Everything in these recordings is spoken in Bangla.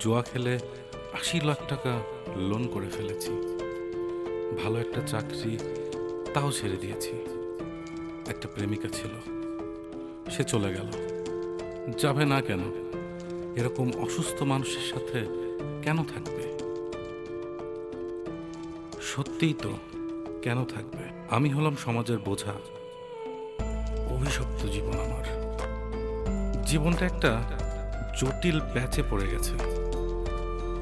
জুয়া খেলে আশি লাখ টাকা লোন করে ফেলেছি। ভালো একটা চাকরি তাও ছেড়ে দিয়েছি। একটা প্রেমিকা ছিল। সে চলে গেল। যাবে না কেন? এরকম অসুস্থ মানুষের সাথে কেন থাকবে? সত্যিই তো কেন থাকবে? আমি হলাম সমাজের বোঝা। অভিশপ্ত জীবন আমার। জীবনটা একটা জটিল প্যাচে পড়ে গেছে।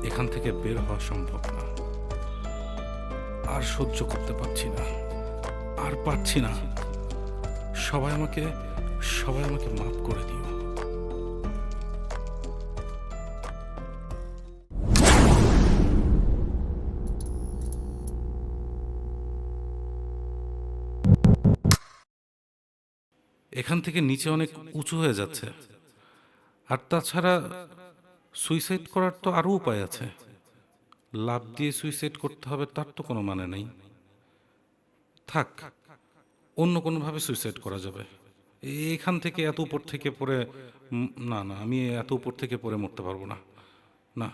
এখান থেকে বের হওয়া সম্ভব না। আর সহ্য করতে পারছি না। আর পারছি না। সবাই আমাকে সবাই আমাকে মাফ করে দিও। এখান থেকে নিচে অনেক উঁচু হয়ে যাচ্ছে। আর তাছাড়া সুইসাইড করার তো আরও উপায় আছে। লাভ দিয়ে সুইসাইড করতে হবে তার তো কোনো মানে নেই। থাক, অন্য কোনোভাবে সুইসাইড করা যাবে। এখান থেকে এত উপর থেকে পড়ে না না, আমি এত উপর থেকে পড়ে মরতে পারব না। না।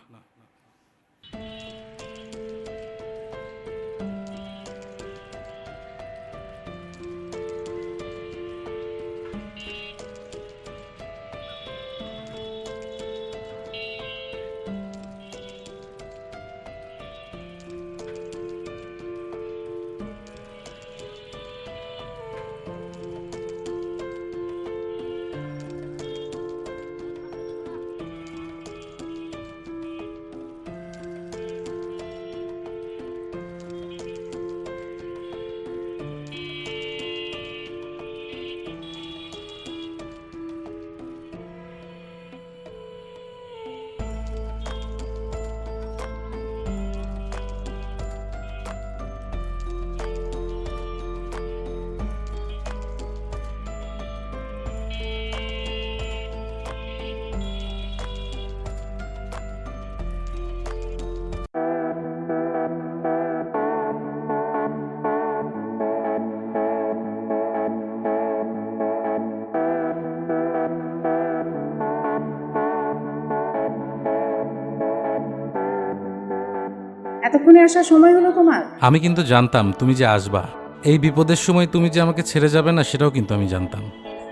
এতক্ষণে আসার সময় হলো তোমার? আমি কিন্তু জানতাম তুমি যে আসবা। এই বিপদের সময় তুমি যে আমাকে ছেড়ে যাবে না সেটাও কিন্তু আমি জানতাম।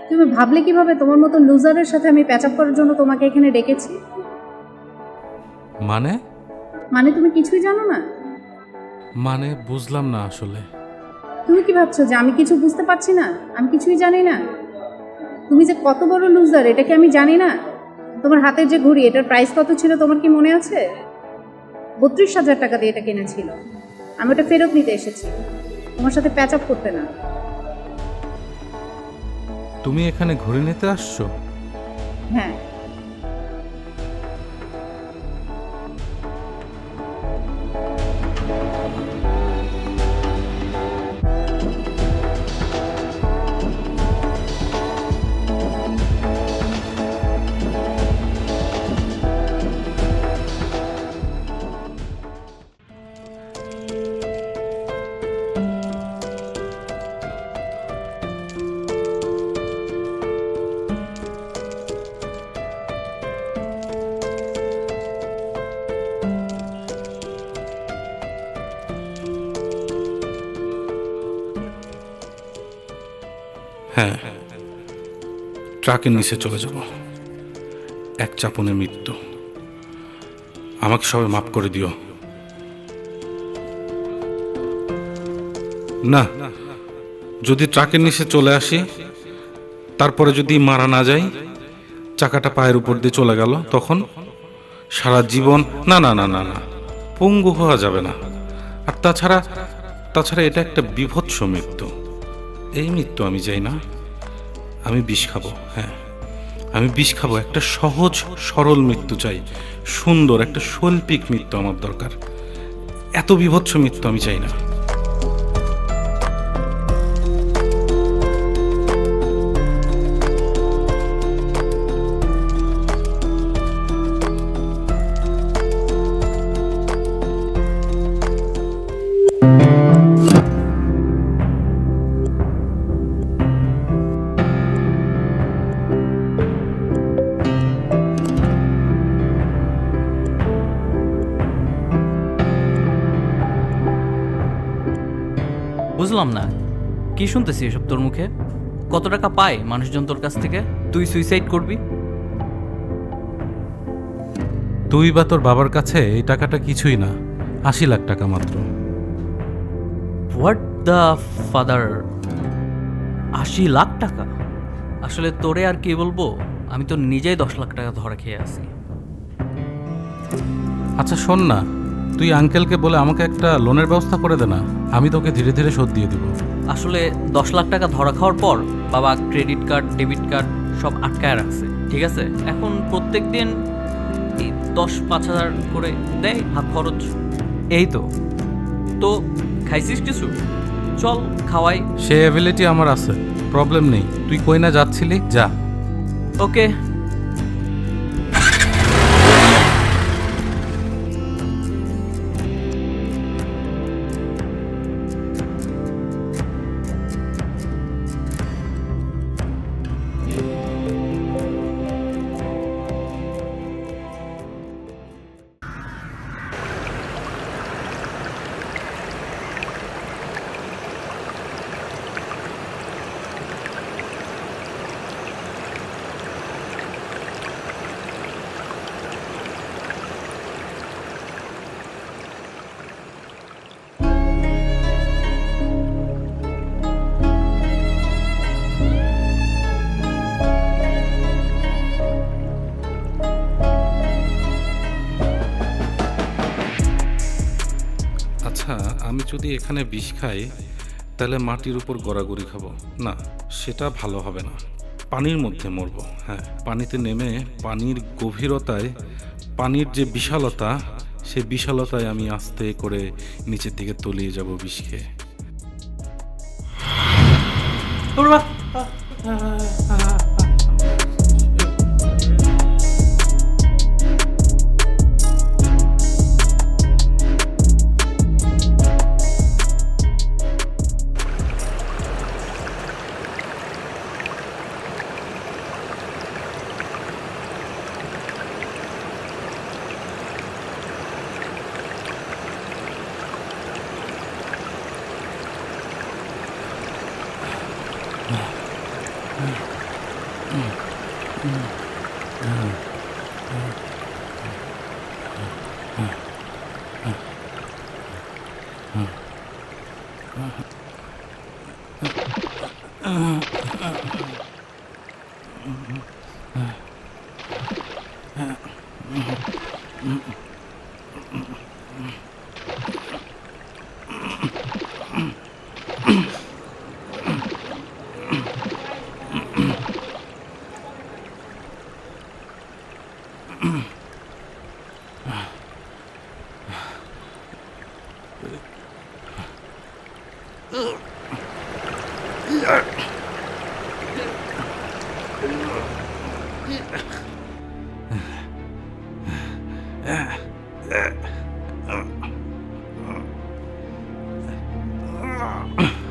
তুমি ভাবলে কীভাবে তোমার মতো লুজারের সাথে আমি প্যাচ আপ করার জন্য তোমাকে এখানে ডেকেছি? মানে? মানে তুমি কিছুই জানো না? মানে বুঝলাম না আসলে। তুমি কি ভাবছ যে আমি কিছু বুঝতে পারছি না? আমি কিছুই জানি না। তুমি যে কত বড় লুজার এটা কি আমি জানি না? তোমার হাতের যে ঘড়ি এটার প্রাইস কত ছিল তোমার কি মনে আছে? বত্রিশ হাজার টাকা দিয়ে এটা কিনেছিল আমি ওটা ফেরত নিতে এসেছি। তোমার সাথে প্যাচ আপ করতে না। তুমি এখানে ঘুরে নিতে আসছো? হ্যাঁ। হ্যাঁ ট্রাকের নিচে চলে যাব। এক চাপনে মৃত্যু। আমাকে সবাই মাফ করে দিও। না, যদি ট্রাকের নিচে চলে আসি, তারপরে যদি মারা না যাই, চাকাটা পায়ের উপর দিয়ে চলে গেল, তখন সারা জীবন, না না না না না, পঙ্গু হওয়া যাবে না। আর তাছাড়া তাছাড়া এটা একটা বিভৎস মৃত্যু। এই মৃত্যু আমি চাই না। আমি বিষ খাব হ্যাঁ। আমি বিষ খাব, একটা সহজ, সরল মৃত্যু চাই। সুন্দর, একটা শৈল্পিক মৃত্যু আমার দরকার। এত বিভৎস মৃত্যু আমি চাই না। বুঝলাম না। কি শুনতেছি এসব তোর মুখে? কত টাকা পায় মানুষজন তোর কাছ থেকে? তুই সুইসাইড করবি? তুই বা তোর বাবার কাছে এই টাকাটা কিছুই না। আশি লাখ টাকা মাত্র। হোয়াট দ্য ফাদার আশি লাখ টাকা? আসলে তোরে আর কি বলব? আমি তো নিজেই দশ লাখ টাকা ধরে খেয়ে আছি। আচ্ছা শোন না। তুই আঙ্কেলকে বলে আমাকে একটা লোনের ব্যবস্থা করে দে না আমি তোকে ধীরে ধীরে শোধ দিয়ে দিব। আসলে দশ লাখ টাকা ধরা খাওয়ার পর বাবা ক্রেডিট কার্ড ডেবিট কার্ড সব আটকায় রাখছে ঠিক আছে? এখন প্রত্যেক দিন এই দশ পাঁচ হাজার করে দেয় হাত খরচ। এই তো। তো খাইছিস কিছু? চল খাওয়াই। সে অ্যাবিলিটি আমার আছে প্রবলেম নেই। তুই কই না যাচ্ছিলি? যা। ওকে যদি এখানে বিষ খাই, তাহলে মাটির উপর গড়াগড়ি খাব। না, সেটা ভালো হবে না। পানির মধ্যে মরবো হ্যাঁ। পানিতে নেমে পানির গভীরতায়, পানির যে বিশালতা সেই বিশালতায় আমি আস্তে করে নিচের দিকে তলিয়ে যাব বিষ খেয়ে Uh, uh, uh,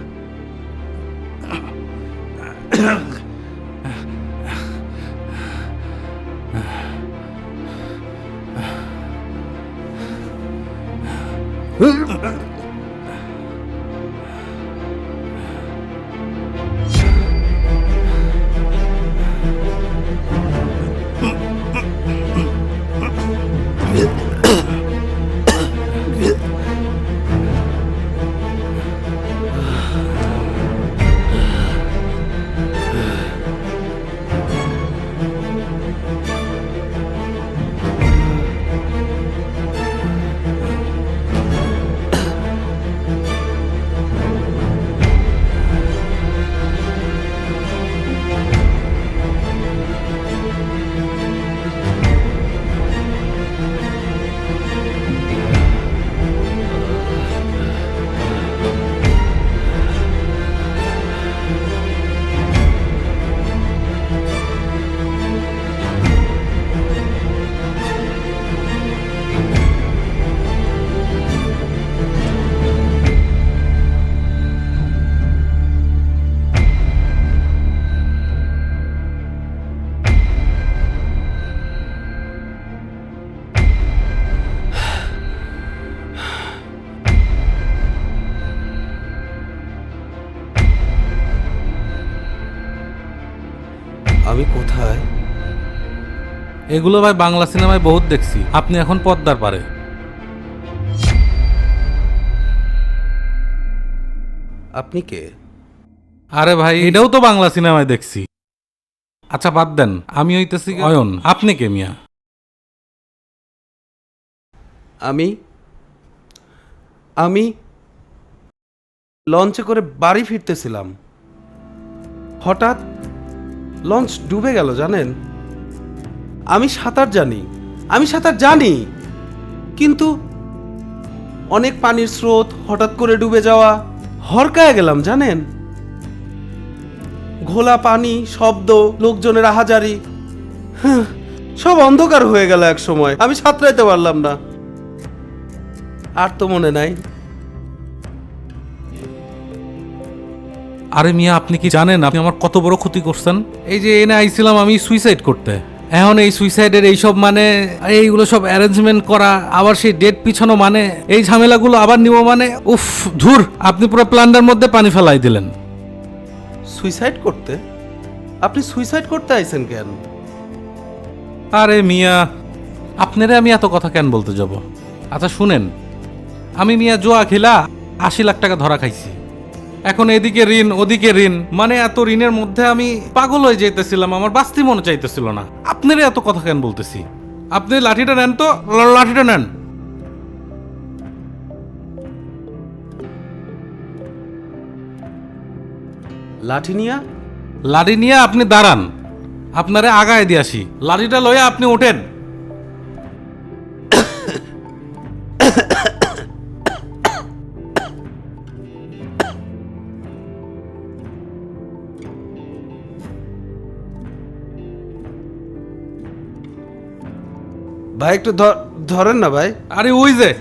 কোথায়? এগুলো ভাই বাংলা সিনেমায় বহুত দেখছি। আপনি এখন পদ্মার পারে। আপনি কে? আরে ভাই এটাও তো বাংলা সিনেমায় দেখছি। আচ্ছা বাদ দেন। আমি হইতেছি অয়ন। আপনি কে মিয়া? আমি? আমি লঞ্চে করে বাড়ি ফিরতেছিলাম। হঠাৎ লঞ্চ ডুবে গেল, জানেন? আমি সাঁতার জানি, আমি সাঁতার জানি, কিন্তু অনেক পানির স্রোত, হঠাৎ করে ডুবে যাওয়া, হরকায় গেলাম, জানেন? ঘোলা পানি, শব্দ, লোকজনের আহাজারি সব অন্ধকার হয়ে গেল এক সময়, আমি সাঁতরাইতে পারলাম না। আর তো মনে নাই। আরে মিয়া আপনি কি জানেন আপনি আমার কত বড় ক্ষতি করছেন? এই যে এনে আইছিলাম আমি সুইসাইড করতে। এখন এই সুইসাইডের এইসব মানে এইগুলো সব অ্যারেঞ্জমেন্ট করা আবার সেই ডেট পিছানো মানে এই ঝামেলাগুলো আবার নিব মানে উফ ধুর আপনি পুরো প্ল্যানটার মধ্যে পানি ফেলাই দিলেন। সুইসাইড করতে? আপনি সুইসাইড করতে আইছেন কেন? আরে মিয়া আপনারে আমি এত কথা কেন বলতে যাব? আচ্ছা শুনেন আমি মিয়া জোয়া খেলা আশি লাখ টাকা ধরা খাইছি। এখন এদিকে ঋণ ওদিকে ঋণ। মানে এত ঋণের মধ্যে আমি পাগল হয়ে যাইতেছিলাম আমার বাস্তি মনে চাইতেছিল না। আপনারা এত কথা কেন বলতেছি? আপনি লাঠিটা নেন তো লাঠিটা নেন। লাঠি নিয়া? লাঠি নিয়ে আপনি দাঁড়ান। আপনারে আগায় দিয়ে আসি। লাঠিটা লয়ে আপনি ওঠেন। ভাই একটু ধ- ধরেন না ভাই। আরে ওই যে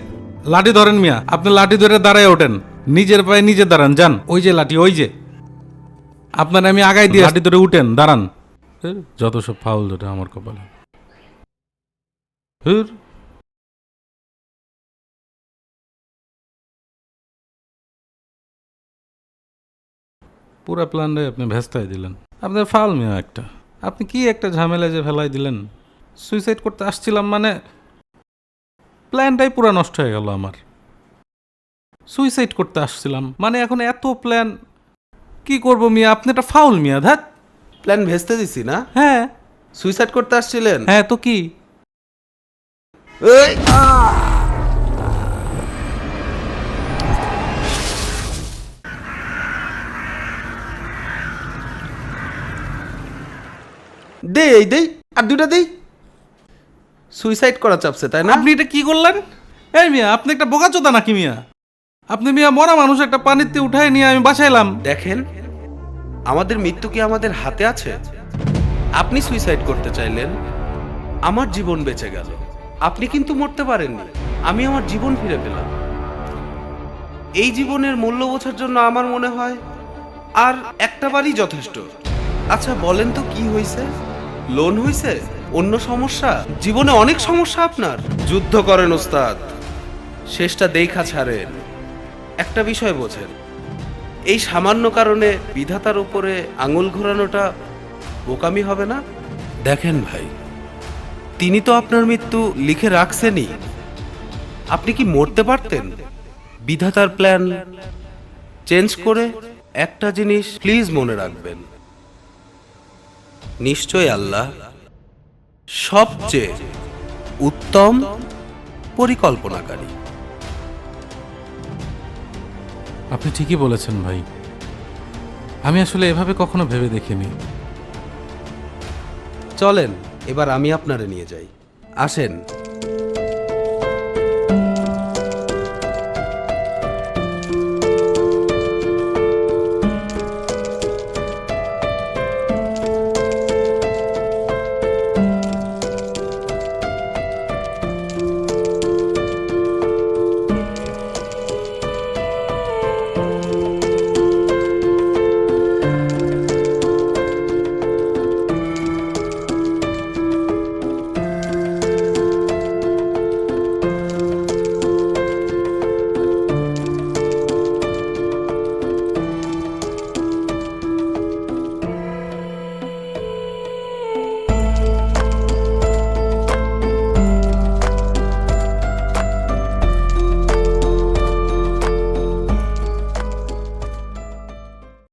লাঠি ধরেন মিয়া আপনি লাঠি ধরে দাঁড়ায় ওঠেন। নিজের পায়ে নিজে দাঁড়ান যান। ওই যে লাঠি ওই যে। আপনার আমি আগাই দিয়ে লাঠি ধরে উঠেন দাঁড়ান। যত সব ফাউল ধরে আমার কপালে। হের। পুরা প্ল্যানটাই আপনি ভেস্তাই দিলেন। আপনার ফাউল মিয়া একটা। আপনি কি একটা ঝামেলা যে ফেলাই দিলেন? সুইসাইড করতে আসছিলাম মানে প্ল্যানটাই পুরো নষ্ট হয়ে গেল আমার। সুইসাইড করতে আসছিলাম। মানে এখন এত প্ল্যান কি করব মিয়া? আপনি একটা ফাউল মিয়া ধ্যাত প্ল্যান ভেস্তে দিছি না? হ্যাঁ। সুইসাইড করতে আসছিলেন? হ্যাঁ তো কি? এই! দে এই দেই আর দুটা দেই। সুইসাইড করা চাপছে তাই না? আপনি এটা কি করলেন? এই মিয়া আপনি একটা বোকা বোকাচোদা নাকি মিয়া? আপনি মিয়া মরা মানুষ একটা পানিতে উঠায় নিয়ে আমি বাসাইলাম দেখেন আমাদের মৃত্যু কি আমাদের হাতে আছে? আপনি সুইসাইড করতে চাইলেন আমার জীবন বেঁচে গেল। আপনি কিন্তু মরতে পারেননি আমি আমার জীবন ফিরে পেলাম। এই জীবনের মূল্য বোঝার জন্য আমার মনে হয় আর একটা বারই যথেষ্ট। আচ্ছা বলেন তো কি হয়েছে লোন হয়েছে অন্য সমস্যা? জীবনে অনেক সমস্যা আপনার। যুদ্ধ করেন ওস্তাদ। শেষটা দেখা ছাড়েন। একটা বিষয় বোঝেন। এই সামান্য কারণে বিধাতার উপরে আঙুল ঘোরানোটা বোকামি হবে না? দেখেন ভাই তিনি তো আপনার মৃত্যু লিখে রাখছেনই। আপনি কি মরতে পারতেন? বিধাতার প্ল্যান চেঞ্জ করে একটা জিনিস প্লিজ মনে রাখবেন। নিশ্চয় আল্লাহ সবচেয়ে উত্তম পরিকল্পনাকারী। আপনি ঠিকই বলেছেন ভাই। আমি আসলে এভাবে কখনো ভেবে দেখিনি। চলেন এবার আমি আপনারে নিয়ে যাই। আসেন।